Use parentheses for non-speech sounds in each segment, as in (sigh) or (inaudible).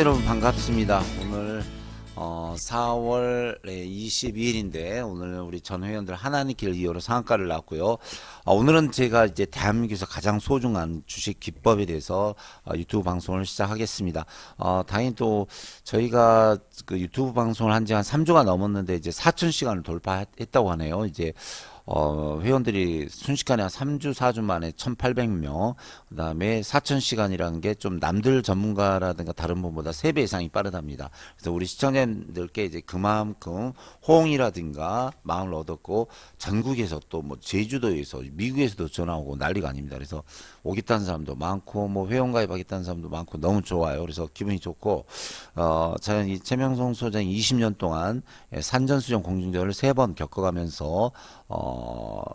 여러분 반갑습니다. 오늘 어, 4월 22일인데 오늘 우리 전 회원들 하나님 길 이후로 상한가를 나왔고요. 어, 오늘은 제가 이제 대한민국에서 가장 소중한 주식 기법에 대해서 어, 유튜브 방송을 시작하겠습니다. 어, 다행히 또 저희가 그 유튜브 방송을 한 지 한 3주가 넘었는데 이제 4천 시간을 돌파했다고 하네요. 이제 어, 회원들이 순식간에 한 3주, 4주 만에 1,800명, 그 다음에 4,000시간이라는 게 좀 남들 전문가라든가 다른 분보다 3배 이상이 빠르답니다. 그래서 우리 시청자님들께 이제 그만큼 호응이라든가 마음을 얻었고, 전국에서 또 뭐 제주도에서, 미국에서도 전화 오고 난리가 아닙니다. 그래서 오겠다는 사람도 많고, 뭐 회원가입하겠다는 사람도 많고, 너무 좋아요. 그래서 기분이 좋고, 어, 저는 이 최명성 소장이 20년 동안 예, 산전수전 공중전을 세번 겪어가면서 어,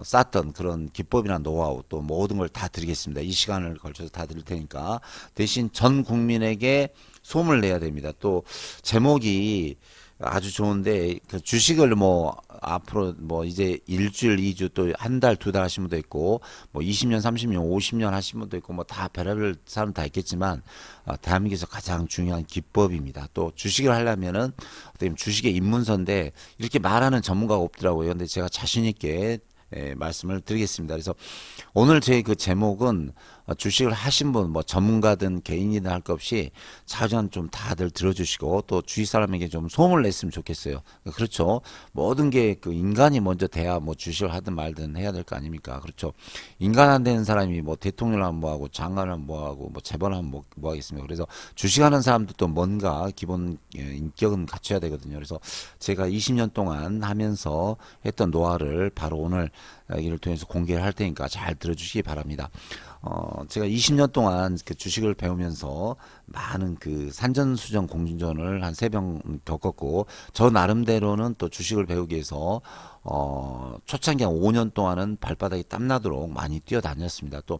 쌓던 그런 기법이나 노하우 또 모든 걸 다 드리겠습니다. 이 시간을 걸쳐서 다 드릴 테니까 대신 전 국민에게 소문을 내야 됩니다. 또 제목이 아주 좋은데 그 주식을 뭐 앞으로 뭐 이제 일주일, 이주 또 한 달, 두 달 하신 분도 있고 뭐 20년, 30년, 50년 하신 분도 있고 뭐 다 별의별 사람 다 있겠지만 어, 대한민국에서 가장 중요한 기법입니다. 또 주식을 하려면은 어떻게 주식의 입문서인데 이렇게 말하는 전문가가 없더라고요. 근데 제가 자신 있게 예, 말씀을 드리겠습니다. 그래서 오늘 제 그 제목은 어, 주식을 하신 분, 뭐 전문가든 개인이든 할 것 없이 자전 좀 다들 들어주시고 또 주위 사람에게 좀 소문을 냈으면 좋겠어요. 그렇죠. 모든 게 그 인간이 먼저 돼야 뭐 주식을 하든 말든 해야 될 거 아닙니까? 그렇죠. 인간 안 되는 사람이 뭐 대통령 하면 뭐하고 장관 하면 뭐하고 뭐 재벌 하면 뭐, 뭐 하겠습니까? 그래서 주식하는 사람도 또 뭔가 기본 예, 인격은 갖춰야 되거든요. 그래서 제가 20년 동안 하면서 했던 노하를 바로 오늘 이를 통해서 공개를 할 테니까 잘 들어주시기 바랍니다. 어, 제가 20년 동안 그 주식을 배우면서 많은 그 산전수전 공중전을 한세번 겪었고, 저 나름대로는 또 주식을 배우기 위해서, 어, 초창기 한 5년 동안은 발바닥이 땀나도록 많이 뛰어다녔습니다. 또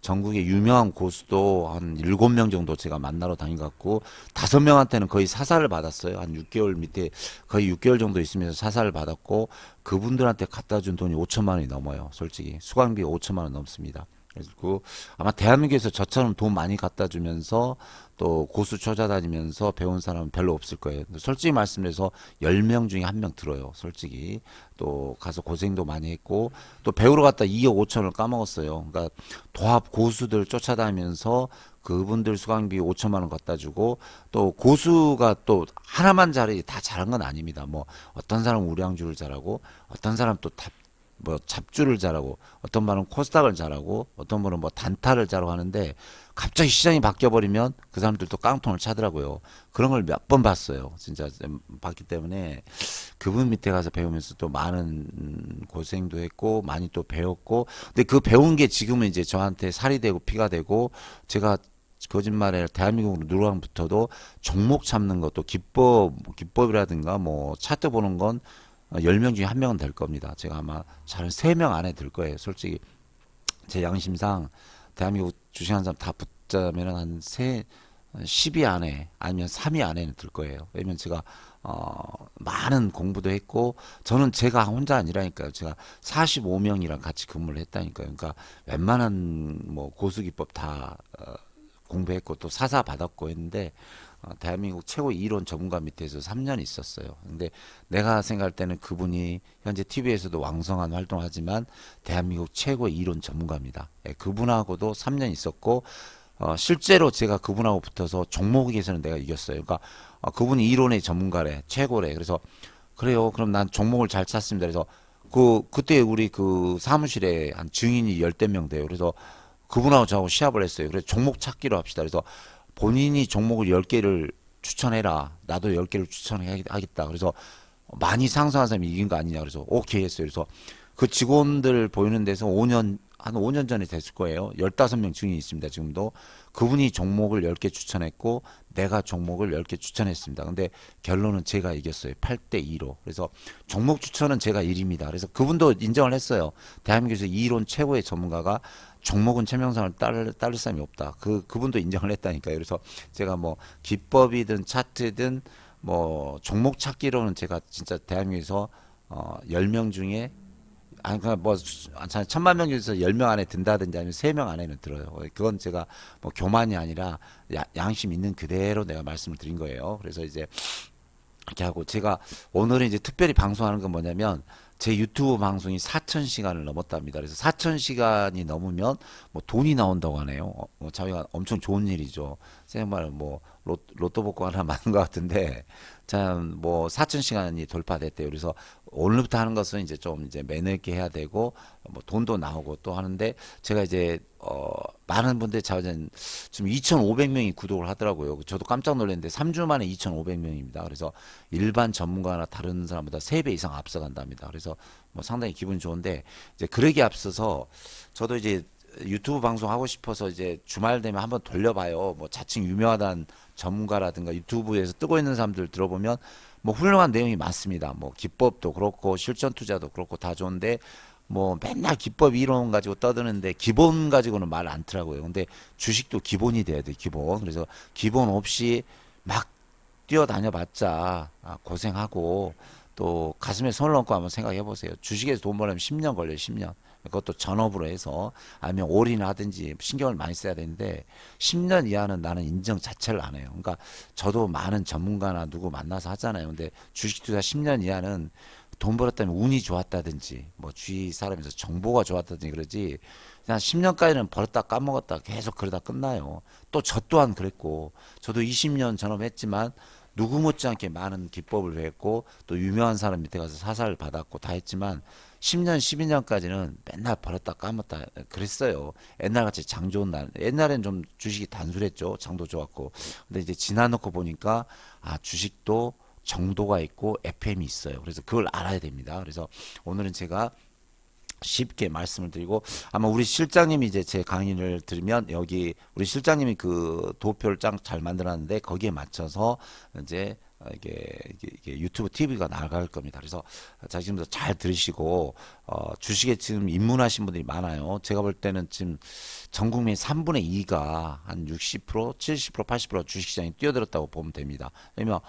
전국의 유명한 고수도 한 일곱 명 정도 제가 만나러 다니갔고 다섯 명한테는 거의 사살을 받았어요. 한 6개월 밑에 거의 6개월 정도 있으면서 사살을 받았고 그분들한테 갖다 준 돈이 5천만 원이 넘어요. 솔직히 수강비 5천만 원 넘습니다. 그리고 아마 대한민국에서 저처럼 돈 많이 갖다 주면서 또 고수 찾아다니면서 배운 사람은 별로 없을 거예요. 솔직히 말씀드려서 10명 중에 한 명 들어요. 솔직히. 또 가서 고생도 많이 했고 또 배우러 갔다 2억 5천을 까먹었어요. 그러니까 도합 고수들 쫓아다니면서 그분들 수강비 5천만 원 갖다 주고 또 고수가 또 하나만 잘해 다 잘한 건 아닙니다. 뭐 어떤 사람은 우량주를 잘하고 어떤 사람 또 탑, 뭐 잡주를 잘하고 어떤 분은 코스닥을 잘하고 어떤 분은 뭐 단타를 잘하고 하는데 갑자기 시장이 바뀌어 버리면 그 사람들도 깡통을 차더라고요. 그런 걸 몇 번 봤어요. 진짜 봤기 때문에 그분 밑에 가서 배우면서 또 많은 음, 고생도 했고 많이 또 배웠고 근데 그 배운 게 지금은 이제 저한테 살이 되고 피가 되고 제가 거짓말에 대한민국 누구랑부터도 종목 잡는 것도 기법 기법이라든가 뭐 차트 보는 건 10명 중에 한 명은 될 겁니다. 제가 아마 잘 3명 안에 들 거예요. 솔직히 제 양심상 대한민국 주식하는 사람 다 붙자면은 한 세, 10위 안에 아니면 3위 안에는 들 거예요. 왜냐면 제가 어, 많은 공부도 했고 저는 제가 혼자 아니라니까요. 제가 45명이랑 같이 근무를 했다니까요. 그러니까 웬만한 뭐 고수 기법 다 어, 공부했고 또 사사 받았고 했는데 어, 대한민국 최고 이론 전문가 밑에서 3년 있었어요. 근데 내가 생각할 때는 그분이 현재 TV에서도 왕성한 활동하지만 대한민국 최고 이론 전문가입니다. 예, 그분하고도 3년 있었고 어, 실제로 제가 그분하고 붙어서 종목에서는 내가 이겼어요. 그러니까 어, 그분이 이론의 전문가래, 최고래. 그래서 그래요. 그럼 난 종목을 잘 찾습니다. 그래서 그 그때 우리 그 사무실에 한 증인이 열댓 명 돼요. 그래서 그분하고 저하고 시합을 했어요. 그래서 종목 찾기로 합시다. 그래서 본인이 종목을 10개를 추천해라. 나도 10개를 추천하겠다. 그래서 많이 상승한 사람이 이긴 거 아니냐. 그래서 오케이 했어요. 그래서 그 직원들 보이는 데서 5년, 한 5년 전에 됐을 거예요. 15명 증인이 있습니다. 지금도. 그분이 종목을 10개 추천했고, 내가 종목을 10개 추천했습니다. 근데 결론은 제가 이겼어요. 8대 2로. 그래서 종목 추천은 제가 1위입니다. 그래서 그분도 인정을 했어요. 대한민국에서 이론 최고의 전문가가 종목은 최명상을 따를, 따를 사람이 없다. 그, 그분도 인정을 했다니까요. 그래서 제가 뭐 기법이든 차트든 뭐 종목 찾기로는 제가 진짜 대한민국에서 어, 10명 중에 아니 그냥 뭐 수- 아, 천- 천만 명 중에서 열명 안에 든다든지 아니면 세명 안에는 들어요. 그건 제가 뭐 교만이 아니라 야- 양심 있는 그대로 내가 말씀을 드린 거예요. 그래서 이제 이렇게 하고 제가 오늘은 이제 특별히 방송하는 건 뭐냐면 제 유튜브 방송이 4천 시간을 넘었답니다. 그래서 4천 시간이 넘으면 뭐 돈이 나온다고 하네요. 어, 뭐 자기가 엄청 좋은 일이죠. 생각만 뭐 로, 로또 복구 하나 (laughs) 맞는 것 같은데 참 뭐 4천 시간이 돌파됐대요. 그래서 오늘부터 하는 것은 이제 좀 이제 매너 있게 해야 되고 뭐 돈도 나오고 또 하는데 제가 이제 어 많은 분들 자전 지금 2,500명이 구독을 하더라고요. 저도 깜짝 놀랐는데 3주 만에 2,500명입니다. 그래서 일반 전문가나 다른 사람보다 3배 이상 앞서간답니다. 그래서 뭐 상당히 기분 좋은데 이제 그러기 앞서서 저도 이제 유튜브 방송 하고 싶어서 이제 주말 되면 한번 돌려봐요. 뭐 자칭 유명하다는 전문가라든가 유튜브에서 뜨고 있는 사람들 들어보면 뭐 훌륭한 내용이 많습니다. 뭐 기법도 그렇고 실전 투자도 그렇고 다 좋은데 뭐 맨날 기법 이론 가지고 떠드는데 기본 가지고는 말 않더라고요. 근데 주식도 기본이 돼야 돼, 기본. 그래서 기본 없이 막 뛰어다녀 봤자 아, 고생하고 또 가슴에 손을 얹고 한번 생각해 보세요. 주식에서 돈 벌려면 10년 걸려요, 10년. 그것도 전업으로 해서 아니면 올인하든지 신경을 많이 써야 되는데 10년 이하는 나는 인정 자체를 안 해요. 그러니까 저도 많은 전문가나 누구 만나서 하잖아요. 근데 주식 투자 10년 이하는 돈 벌었다면 운이 좋았다든지 뭐 주위 사람에서 정보가 좋았다든지 그러지 그냥 10년까지는 벌었다 까먹었다 계속 그러다 끝나요. 또 저 또한 그랬고 저도 20년 전업했지만 누구 못지않게 많은 기법을 배웠고 또 유명한 사람 밑에 가서 사사를 받았고 다 했지만 10년, 12년까지는 맨날 벌었다 까먹다 그랬어요. 옛날같이 장 좋은 날. 옛날엔 좀 주식이 단순했죠. 장도 좋았고. 근데 이제 지나놓고 보니까 아, 주식도 정도가 있고 FM이 있어요. 그래서 그걸 알아야 됩니다. 그래서 오늘은 제가 쉽게 말씀을 드리고 아마 우리 실장님이 이제 제 강의를 들으면 여기 우리 실장님이 그 도표를 짱 잘 만들었는데 거기에 맞춰서 이제 이게, 이게, 이게 유튜브 TV가 나갈 겁니다. 그래서 자 지금부터 잘 들으시고 어 주식에 지금 입문하신 분들이 많아요. 제가 볼 때는 지금 전 국민 3분의 2가 한 60%, 70%, 80% 주식시장에 뛰어들었다고 보면 됩니다. 왜냐면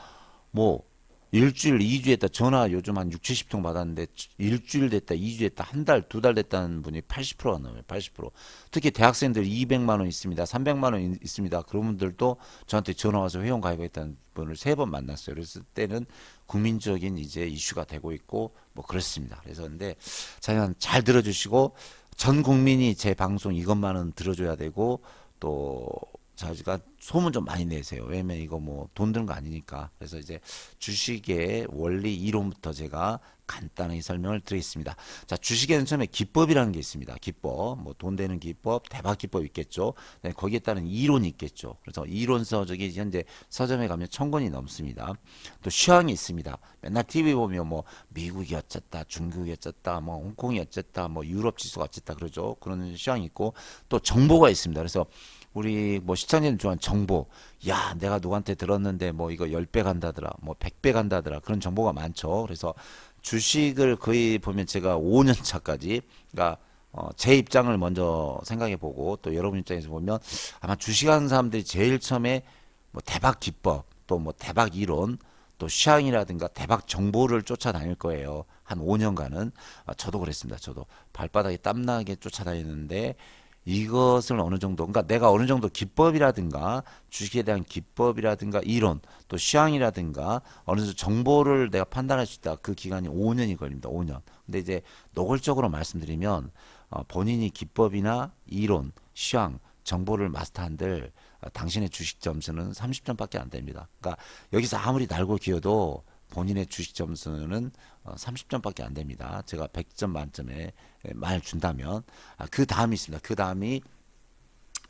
뭐 일주일, 이주 했다. 전화 요즘 한 6, 70통 받았는데 일주일 됐다, 이주 됐다, 한 달, 두 달 됐다는 분이 80%가 넘어요. 80%. 특히 대학생들 200만 원 있습니다. 300만 원 있- 있습니다. 그런 분들도 저한테 전화 와서 회원 가입했다는 분을 세 번 만났어요. 그랬을 때는 국민적인 이제 이슈가 되고 있고 뭐 그렇습니다. 그래서 근데 자연 잘 들어 주시고 전 국민이 제 방송 이것만은 들어줘야 되고 또 자기가 소문 좀 많이 내세요. 왜냐면 이거 뭐 돈 드는 거 아니니까. 그래서 이제 주식의 원리 이론부터 제가 간단하게 설명을 드리겠습니다. 자, 주식에는 처음에 기법이라는 게 있습니다. 기법, 뭐 돈 되는 기법, 대박 기법 있겠죠. 네, 거기에 따른 이론이 있겠죠. 그래서 이론 서적이 현재 서점에 가면 천 권이 넘습니다. 또 시황이 있습니다. 맨날 TV 보면 뭐 미국이 어쨌다, 중국이 어쨌다, 뭐 홍콩이 어쨌다, 뭐 유럽 지수가 어쨌다 그러죠. 그런 시황이 있고 또 정보가 있습니다. 그래서 우리 뭐 시청자님 좋아하는 정보. 야, 내가 누구한테 들었는데 뭐 이거 10배 간다더라. 뭐 100배 간다더라. 그런 정보가 많죠. 그래서 주식을 거의 보면 제가 5년 차까지 그러니까 어, 제 입장을 먼저 생각해 보고 또 여러분 입장에서 보면 아마 주식하는 사람들이 제일 처음에 뭐 대박 기법 또 뭐 대박 이론 또 시향이라든가 대박 정보를 쫓아다닐 거예요. 한 5년간은 아, 저도 그랬습니다. 저도 발바닥에 땀나게 쫓아다니는데 이것을 어느 정도 그러니까 내가 어느 정도 기법이라든가 주식에 대한 기법이라든가 이론 또 시향이라든가 어느 정도 정보를 내가 판단할 수 있다. 그 기간이 5년이 걸립니다. 5년. 근데 이제 노골적으로 말씀드리면 어, 본인이 기법이나 이론, 시향, 정보를 마스터한들 어, 당신의 주식 점수는 30점밖에 안 됩니다. 그러니까 여기서 아무리 날고 기어도 본인의 주식 점수는 어, 30점밖에 안 됩니다. 제가 100점 만점에 말 준다면 아, 그 다음이 있습니다. 그 다음이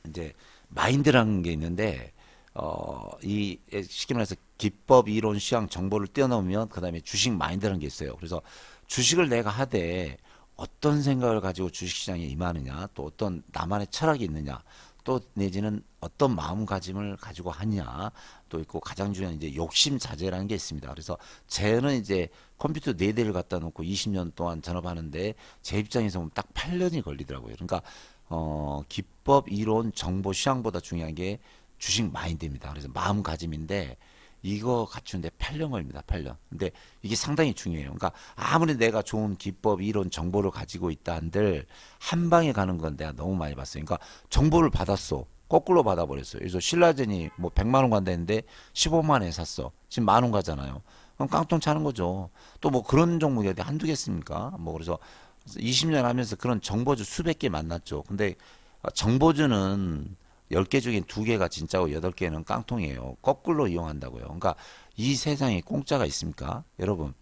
이제 마인드라는 게 있는데 어, 이 쉽게 말해서 기법, 이론, 시향, 정보를 뛰어넘으면 그 다음에 주식 마인드라는 게 있어요. 그래서 주식을 내가 하되 어떤 생각을 가지고 주식시장에 임하느냐, 또 어떤 나만의 철학이 있느냐, 또 내지는 어떤 마음가짐을 가지고 하냐, 또 있고 가장 중요한 이제 욕심 자제라는 게 있습니다. 그래서 쟤는 이제 컴퓨터 네 대를 갖다 놓고 20년 동안 전업하는데 제 입장에서 보면 딱 8년이 걸리더라고요. 그러니까 어, 기법, 이론, 정보, 시향보다 중요한 게 주식 마인드입니다. 그래서 마음가짐인데 이거 갖추는데 8년 걸립니다. 8년. 근데 이게 상당히 중요해요. 그러니까 아무리 내가 좋은 기법, 이론, 정보를 가지고 있다 한들 한 방에 가는 건 내가 너무 많이 봤어요. 그러니까 정보를 받았어. 거꾸로 받아버렸어요. 그래서 신라젠이 뭐 100만 원 간다는데 15만 원에 샀어. 지금 만 원 가잖아요. 그럼 깡통 차는 거죠. 또 뭐 그런 종목이 어디 한두 개습니까? 뭐 그래서 20년 하면서 그런 정보주 수백 개 만났죠. 근데 정보주는 10개 중에 2개가 진짜고 8개는 깡통이에요. 거꾸로 이용한다고요. 그러니까 이 세상에 공짜가 있습니까? 여러분,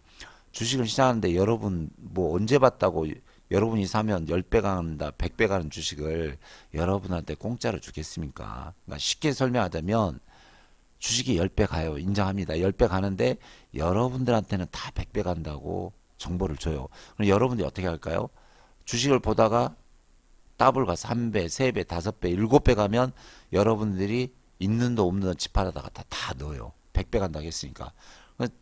주식을 시작하는데 여러분 뭐 언제 봤다고 여러분이 사면 10배 간다, 100배 가는 주식을 여러분한테 공짜로 주겠습니까? 그러니까 쉽게 설명하자면 주식이 10배 가요. 인정합니다. 10배 가는데 여러분들한테는 다 100배 간다고 정보를 줘요. 그럼 여러분들이 어떻게 할까요? 주식을 보다가 더블 가서 3배, 3배, 5배, 7배 가면 여러분들이 있는 도 없는 도 집팔아다가 다, 다 넣어요. 100배 간다고 했으니까.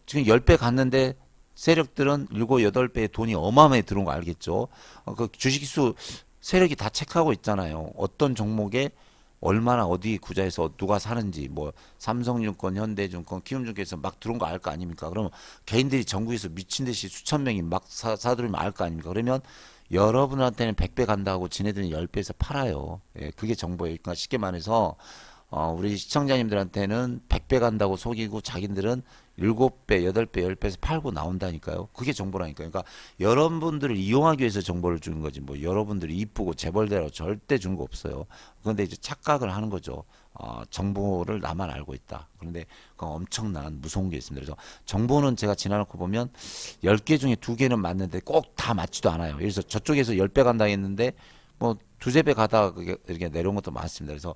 지금 10배 갔는데 세력들은 7, 8배의 돈이 어마어마하게 들어온 거 알겠죠? 어, 그 주식수 세력이 다 체크하고 있잖아요. 어떤 종목에 얼마나 어디 구자에서 누가 사는지 뭐 삼성증권, 현대증권, 키움증권에서 막 들어온 거 알 거 아닙니까? 그러면 개인들이 전국에서 미친 듯이 수천 명이 막 사, 사들으면 알 거 아닙니까? 그러면 여러분한테는 100배 간다고 지네들은 10배에서 팔아요. 예, 그게 정보예요. 그러니까 쉽게 말해서 어, 우리 시청자님들한테는 100배 간다고 속이고 자기들은 7배, 8배, 10배에서 팔고 나온다니까요. 그게 정보라니까요. 그러니까 여러분들을 이용하기 위해서 정보를 주는 거지. 뭐 여러분들이 이쁘고 재벌대로 절대 준 거 없어요. 그런데 이제 착각을 하는 거죠. 어, 정보를 나만 알고 있다. 그런데 그 엄청난 무서운 게 있습니다. 그래서 정보는 제가 지나놓고 보면 10개 중에 2개는 맞는데 꼭 다 맞지도 않아요. 그래서 저쪽에서 10배 간다 했는데 뭐 두세 배 가다가 그게 이렇게 내려온 것도 많습니다. 그래서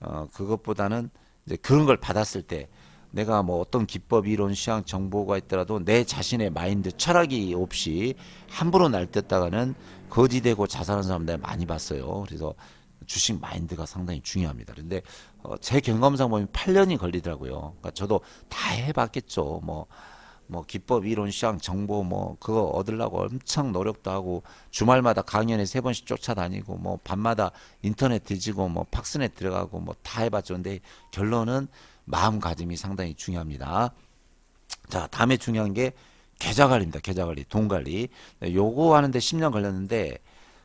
어 그것보다는 이제 그런 걸 받았을 때 내가 뭐 어떤 기법 이론 시향 정보가 있더라도 내 자신의 마인드 철학이 없이 함부로 날뛰었다가는 거지 되고 자살하는 사람들 많이 봤어요. 그래서 주식 마인드가 상당히 중요합니다. 그런데 어, 제 경험상 보면 8년이 걸리더라고요. 그러니까 저도 다 해봤겠죠. 뭐 뭐 기법 이론 시장 정보 뭐 그거 얻으려고 엄청 노력도 하고 주말마다 강연에 세 번씩 쫓아다니고 뭐 밤마다 인터넷 뒤지고 뭐 팍스넷 들어가고 뭐 다 해봤죠. 근데 결론은 마음가짐이 상당히 중요합니다. 자 다음에 중요한 게 계좌 관리입니다. 계좌 관리 돈 관리. 요거 하는데 10년 걸렸는데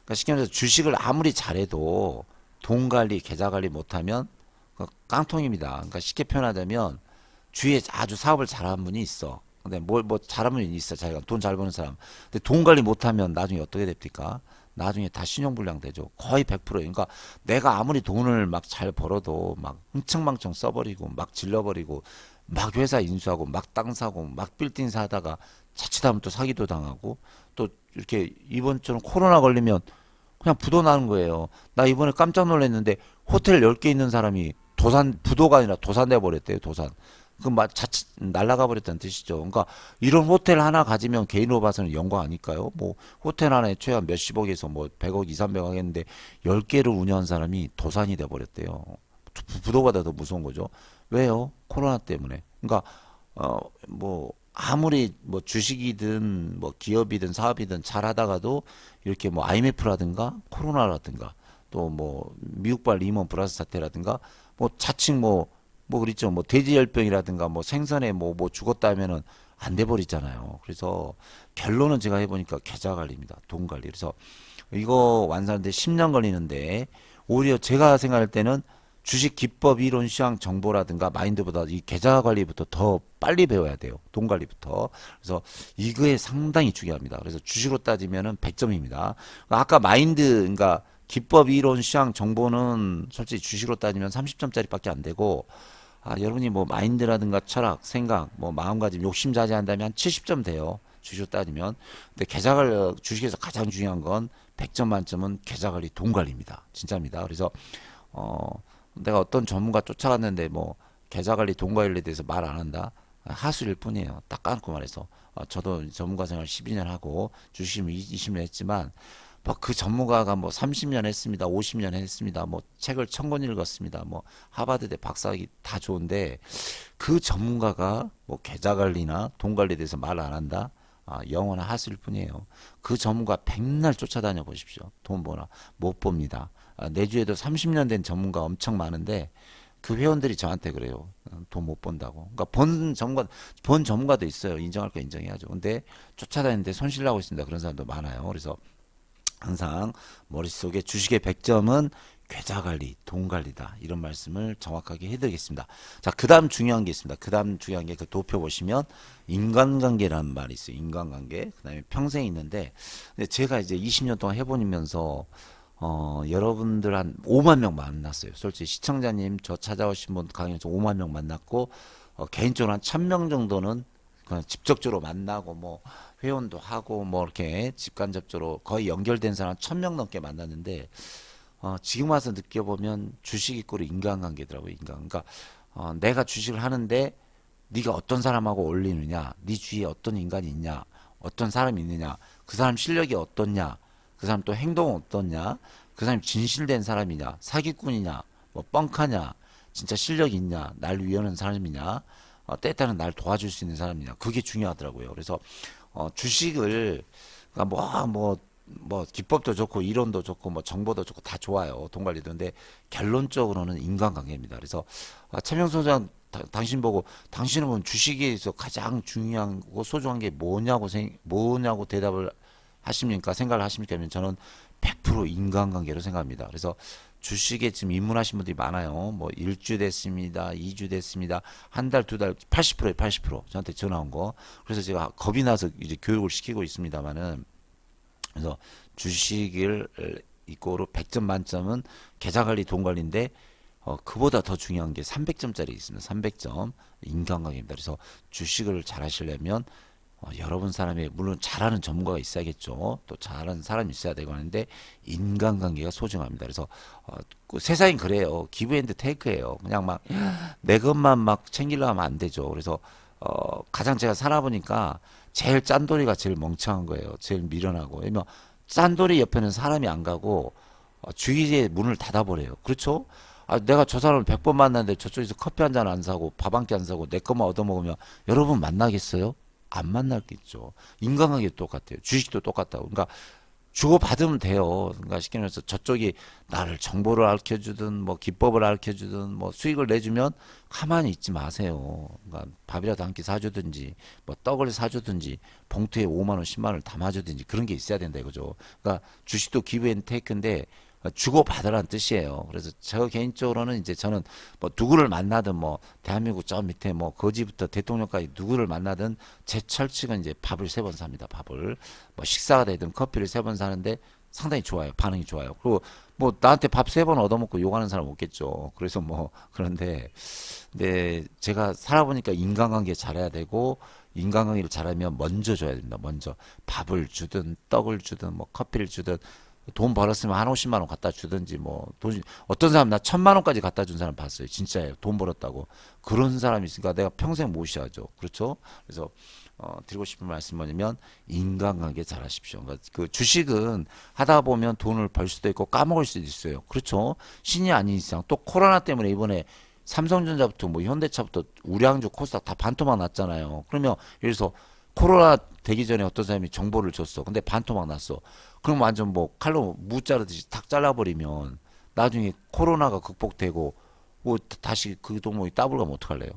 그러니까 쉽게 말해서 주식을 아무리 잘해도 돈 관리 계좌 관리 못하면 그 깡통입니다. 그러니까 쉽게 표현하자면 주위에 아주 사업을 잘하는 분이 있어 근데 뭘 뭐 잘하면 있어 자기가 돈 잘 버는 사람. 근데 돈 관리 못하면 나중에 어떻게 됩니까? 나중에 다 신용불량 되죠. 거의 100%. 그러니까 내가 아무리 돈을 막 잘 벌어도 막 흥청망청 써버리고 막 질러버리고 막 회사 인수하고 막 땅 사고 막 빌딩 사다가 자칫하면 또 사기도 당하고 또 이렇게 이번처럼 코로나 걸리면 그냥 부도 나는 거예요. 나 이번에 깜짝 놀랐는데 호텔 10개 있는 사람이 도산 부도가 아니라 도산돼 버렸대요. 도산. 그막 자칫 날라가 버렸다는 뜻이죠. 그러니까 이런 호텔 하나 가지면 개인으로 봐서는 영광 아닐까요? 뭐 호텔 하나에 최한 몇십억에서 뭐 100억, 2, 300억 하겠는데 10개를 운영한 사람이 도산이 돼 버렸대요. 부도보다 더 무서운 거죠. 왜요? 코로나 때문에. 그러니까 어뭐 아무리 뭐 주식이든 뭐 기업이든 사업이든 잘 하다가도 이렇게 뭐 IMF라든가 코로나라든가 또 뭐 미국발 리먼 브라스 사태라든가 뭐 자칭 뭐 뭐 그렇죠. 뭐 돼지열병이라든가 뭐 생선에 뭐, 뭐 죽었다 하면은 안 돼 버리잖아요. 그래서 결론은 제가 해보니까 계좌 관리입니다. 돈 관리. 그래서 이거 완성하는데 10년 걸리는데 오히려 제가 생각할 때는 주식 기법 이론 시황 정보라든가 마인드보다 이 계좌 관리부터 더 빨리 배워야 돼요. 돈 관리부터. 그래서 이거에 상당히 중요합니다. 그래서 주식으로 따지면은 100점입니다. 아까 마인드 그러니까 기법 이론 시황 정보는 솔직히 주식으로 따지면 30점짜리밖에 안 되고 아, 여러분이 뭐 마인드라든가 철학, 생각, 뭐 마음가짐, 욕심 자제한다면 한 70점 돼요. 주식으로 따지면. 근데 계좌관리, 주식에서 가장 중요한 건 100점 만점은 계좌관리, 돈 관리입니다. 진짜입니다. 그래서, 어, 내가 어떤 전문가 쫓아갔는데 뭐 계좌관리, 돈 관리에 대해서 말 안 한다? 하수일 뿐이에요. 딱 까놓고 말해서. 어, 저도 전문가 생활 12년 하고 주식 20년 했지만 뭐그 전문가가 뭐 30년 했습니다. 50년 했습니다. 뭐 책을 천 권 읽었습니다. 뭐 하버드대 박사학위 다 좋은데 그 전문가가 뭐 계좌 관리나 돈 관리에 대해서 말 안 한다. 아, 영어나 하실 뿐이에요. 그 전문가 백날 쫓아다녀 보십시오. 돈 버나 못 봅니다. 아, 내주에도 30년 된 전문가 엄청 많은데 그 회원들이 저한테 그래요. 돈 못 번다고. 그러니까 번 전문가 번 전문가도 있어요. 인정할 거 인정해야죠. 근데 쫓아다니는데 손실 나고 있습니다. 그런 사람도 많아요. 그래서 항상 머릿속에 주식의 100점은 계좌 관리, 돈 관리다. 이런 말씀을 정확하게 해드리겠습니다. 자, 그 다음 중요한 게 있습니다. 그 다음 중요한 게 그 도표 보시면 인간관계라는 말이 있어요. 인간관계. 그 다음에 평생 있는데, 제가 이제 20년 동안 해보면서, 어, 여러분들 한 5만 명 만났어요. 솔직히 시청자님 저 찾아오신 분 강의에서 5만 명 만났고, 어, 개인적으로 한 1000명 정도는 그냥 직접적으로 만나고 뭐 회원도 하고 뭐 이렇게 직간접적으로 거의 연결된 사람 1000명 넘게 만났는데 어, 지금 와서 느껴보면 주식이 꼴이 인간관계더라고요. 인간. 그러니까 어, 내가 주식을 하는데 네가 어떤 사람하고 어울리느냐, 네 주위에 어떤 인간이 있냐, 어떤 사람이 있느냐, 그 사람 실력이 어떻냐, 그 사람 또 행동은 어떻냐, 그 사람이 진실된 사람이냐, 사기꾼이냐, 뭐 뻥카냐, 진짜 실력이 있냐, 날 위하는 사람이냐, 어, 때에 따라 날 도와줄 수 있는 사람이냐, 그게 중요하더라고요. 그래서 어, 주식을 그러니까 뭐, 뭐, 뭐 기법도 좋고 이론도 좋고 뭐 정보도 좋고 다 좋아요 돈 관리도. 근데 결론적으로는 인간관계입니다. 그래서 아, 최명수 소장 다- 당신 보고 당신은 보면 주식에서 가장 중요하고 소중한 게 뭐냐고 생 뭐냐고 대답을 하십니까? 생각을 하십니까? 하면 저는 100% 인간관계로 생각합니다. 그래서 주식에 지금 입문하신 분들이 많아요. 뭐 일주 됐습니다 이주 됐습니다. 한 달 두 달 80%에 80% 저한테 전화 온 거. 그래서 제가 겁이 나서 이제 교육을 시키고 있습니다만은 그래서 주식을 이꼬로 100점 만점은 계좌 관리, 돈 관리인데 어, 그보다 더 중요한 게 300점짜리 있습니다. 300점 인간관계입니다. 그래서 주식을 잘 하시려면 어, 여러분 사람이 물론 잘하는 전문가가 있어야겠죠. 또 잘하는 사람이 있어야 되고 하는데 인간관계가 소중합니다. 그래서 어, 그 세상이 그래요. 기브앤드 테이크예요. 그냥 막 내 것만 막 챙기려 하면 안 되죠. 그래서 어, 가장 제가 살아보니까 제일 짠돌이가 제일 멍청한 거예요. 제일 미련하고. 왜냐면 짠돌이 옆에는 사람이 안 가고 어, 주위에 문을 닫아버려요. 그렇죠? 아, 내가 저 사람을 100번 만났는데 저쪽에서 커피 한 잔 안 사고 밥 한 끼 안 사고 내 것만 얻어먹으면 여러분 만나겠어요? 안 만나겠죠. 인간관계 똑같아요. 주식도 똑같다고. 그러니까 주고받으면 돼요. 그러니까 쉽게 말해서 저쪽이 나를 정보를 알려주든 뭐 기법을 알려주든 뭐 수익을 내주면 가만히 있지 마세요. 그러니까 밥이라도 한 끼 사주든지 뭐 떡을 사주든지 봉투에 5만 원, 10만 원을 담아주든지 그런 게 있어야 된다 이거죠. 그러니까 주식도 기브 앤 테이크인데 주고 받으라는 뜻이에요. 그래서 저 개인적으로는 이제 저는 뭐 누구를 만나든 뭐 대한민국 저 밑에 뭐 거지부터 대통령까지 누구를 만나든 제 철칙은 이제 밥을 세 번 삽니다. 밥을 뭐 식사가 되든 커피를 세 번 사는데 상당히 좋아요. 반응이 좋아요. 그리고 뭐 나한테 밥 세 번 얻어먹고 욕하는 사람 없겠죠. 그래서 뭐 (laughs) 그런데 근데 제가 살아보니까 인간관계 잘해야 되고 인간관계를 잘하면 먼저 줘야 됩니다. 먼저 밥을 주든 떡을 주든 뭐 커피를 주든 돈 벌었으면 한 50만 원 갖다 주든지 뭐 돈, 어떤 사람 나 천만 원까지 갖다 준 사람 봤어요. 진짜예요. 돈 벌었다고. 그런 사람이 있으니까 내가 평생 모셔야죠. 그렇죠? 그래서 어, 드리고 싶은 말씀 뭐냐면 인간관계 잘 하십시오. 그러니까 그 주식은 하다 보면 돈을 벌 수도 있고 까먹을 수도 있어요. 그렇죠? 신이 아닌 이상 또 코로나 때문에 이번에 삼성전자부터 뭐 현대차부터 우량주 코스닥 다 반토막 났잖아요. 그러면 예를 들어서 코로나 되기 전에 어떤 사람이 정보를 줬어. 근데 반토막 났어. 그럼 완전 뭐 칼로 무 자르듯이 탁 잘라버리면 나중에 코로나가 극복되고 뭐 다시 그 종목이 따블 가면 어떡할래요?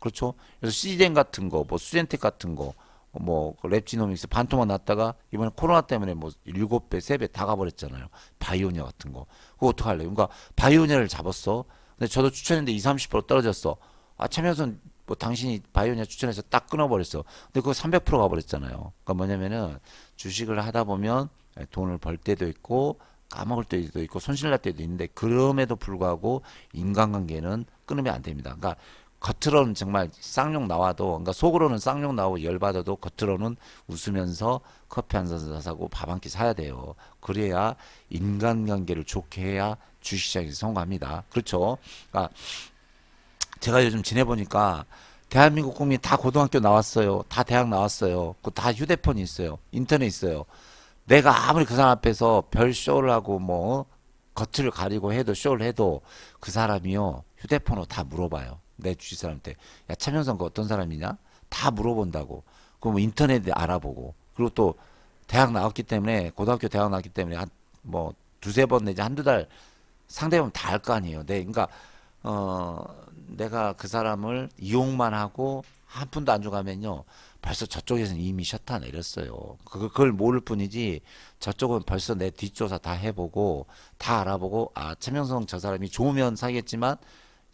그렇죠? 그래서 시젠 같은 거, 뭐 수젠텍 같은 거, 뭐 랩지노믹스 반토막 났다가 이번에 코로나 때문에 뭐 일곱 배, 세 배 다 가버렸잖아요. 바이오니아 같은 거. 그거 어떡할래요? 그러니까 바이오니아를 잡았어. 근데 저도 추천했는데 2, 30% 떨어졌어. 아, 최면선 뭐 당신이 바이오니아 추천해서 딱 끊어버렸어. 근데 그거 300% 가버렸잖아요. 그러니까 뭐냐면은 주식을 하다 보면 돈을 벌 때도 있고 까먹을 때도 있고 손실 날 때도 있는데 그럼에도 불구하고 인간관계는 끊으면 안 됩니다. 그러니까 겉으로는 정말 쌍욕 나와도 그러니까 속으로는 쌍욕 나오고 열받아도 겉으로는 웃으면서 커피 한 잔 사고 밥 한 끼 사야 돼요. 그래야 인간관계를 좋게 해야 주식시장에서 성공합니다. 그렇죠? 그러니까 제가 요즘 지내보니까 대한민국 국민 다 고등학교 나왔어요. 다 대학 나왔어요. 그다 휴대폰이 있어요. 인터넷 있어요. 내가 아무리 그 사람 앞에서 별 쇼를 하고 뭐 겉을 가리고 해도 쇼를 해도 그 사람이요 휴대폰으로 다 물어봐요. 내 주위 사람한테 야 차명선 그 어떤 사람이냐? 다 물어본다고. 그럼 뭐 인터넷에 알아보고 그리고 또 대학 나왔기 때문에 고등학교 대학 나왔기 때문에 한 뭐 두세 번 내지 한두 달 상대방 다 알 거 아니에요. 네, 그러니까 어 내가 그 사람을 이용만 하고 한 푼도 안 줘가면요 벌써 저쪽에서는 이미 셔터 내렸어요. 그- 그걸 모를 뿐이지 저쪽은 벌써 내 뒷조사 다 해보고 다 알아보고 아 최명성 저 사람이 좋으면 사겠지만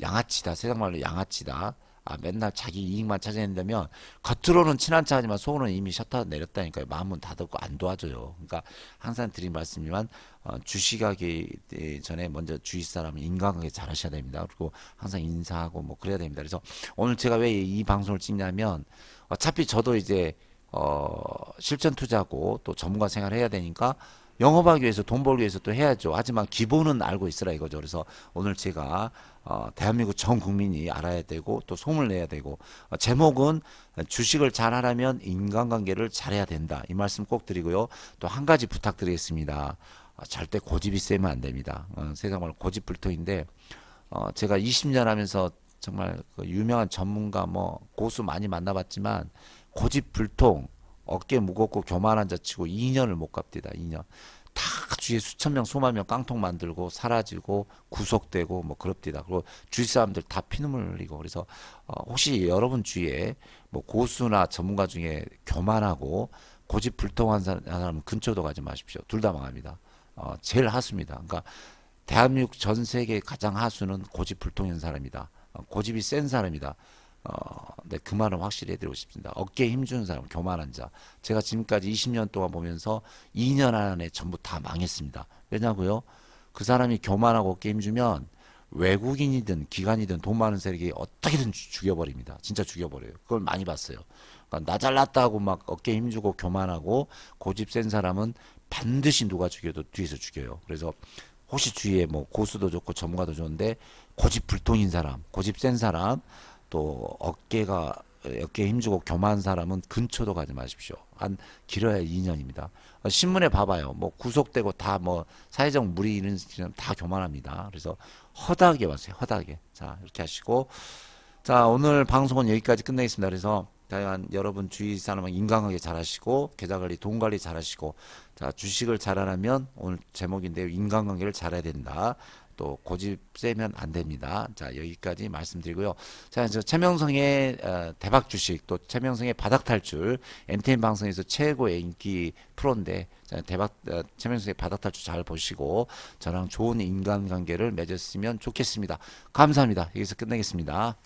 양아치다 세상 말로 양아치다. 아 맨날 자기 이익만 찾아낸다면 겉으로는 친한 척하지만 속으로는 이미 셔터 내렸다니까요. 마음은 닫았고 안 도와줘요. 그러니까 항상 드린 말씀이지만 어, 주식하기 전에 먼저 주위 사람은 인간관계 잘 하셔야 됩니다. 그리고 항상 인사하고 뭐 그래야 됩니다. 그래서 오늘 제가 왜 이 방송을 찍냐면 어차피 저도 이제 어 실전 투자고 또 전문가 생활을 해야 되니까 영업하기 위해서 돈 벌기 위해서 또 해야죠. 하지만 기본은 알고 있으라 이거죠. 그래서 오늘 제가 어, 대한민국 전 국민이 알아야 되고 또 소문을 내야 되고 어, 제목은 주식을 잘 하려면 인간관계를 잘해야 된다. 이 말씀 꼭 드리고요. 또 한 가지 부탁드리겠습니다. 어, 절대 고집이 세면 안 됩니다. 어, 세상 말로 고집불통인데 어, 제가 20년 하면서 정말 그 유명한 전문가 뭐 고수 많이 만나봤지만 고집불통 어깨 무겁고 교만한 자치고 2년을 못 갑니다. 2년. 다 주위에 수천 명, 수만 명 깡통 만들고 사라지고 구속되고 뭐 그럽디다. 그리고 주위 사람들 다 피눈물 흘리고 그래서 어, 혹시 여러분 주위에 뭐 고수나 전문가 중에 교만하고 고집 불통한 사- 사람은 근처도 가지 마십시오. 둘 다 망합니다. 어, 제일 하수입니다. 그러니까 대한민국 전 세계 가장 하수는 고집 불통인 사람이다. 어, 고집이 센 사람이다. 어, 네, 그 말은 확실히 해드리고 싶습니다. 어깨에 힘주는 사람, 교만한 자. 제가 지금까지 20년 동안 보면서 2년 안에 전부 다 망했습니다. 왜냐고요? 그 사람이 교만하고 어깨에 힘주면 외국인이든 기관이든 돈 많은 세력이 어떻게든 죽- 죽여버립니다. 진짜 죽여버려요. 그걸 많이 봤어요. 그러니까 나 잘났다고 막 어깨에 힘주고 교만하고 고집 센 사람은 반드시 누가 죽여도 뒤에서 죽여요. 그래서 혹시 주위에 뭐 고수도 좋고 전문가도 좋은데 고집 불통인 사람, 고집 센 사람, 또 어깨가 어깨에 힘주고 교만한 사람은 근처도 가지 마십시오. 한 길어야 2년입니다. 신문에 봐봐요. 뭐 구속되고 다 뭐 사회적 무리 이런 다 교만합니다. 그래서 허다하게 왔어요. 허다하게. 자 이렇게 하시고 자 오늘 방송은 여기까지 끝내겠습니다. 그래서 다양한 여러분 주위 사람은 인간관계 잘하시고 계좌 관리, 돈 관리 잘하시고 자 주식을 잘하려면 오늘 제목인데요. 인간관계를 잘해야 된다. 또 고집 세면 안 됩니다. 자 여기까지 말씀드리고요. 자 이제 최명성의 어, 대박 주식 또 최명성의 바닥 탈출 MTN 방송에서 최고의 인기 프로인데 자, 대박 어, 최명성의 바닥 탈출 잘 보시고 저랑 좋은 인간관계를 맺었으면 좋겠습니다. 감사합니다. 여기서 끝내겠습니다.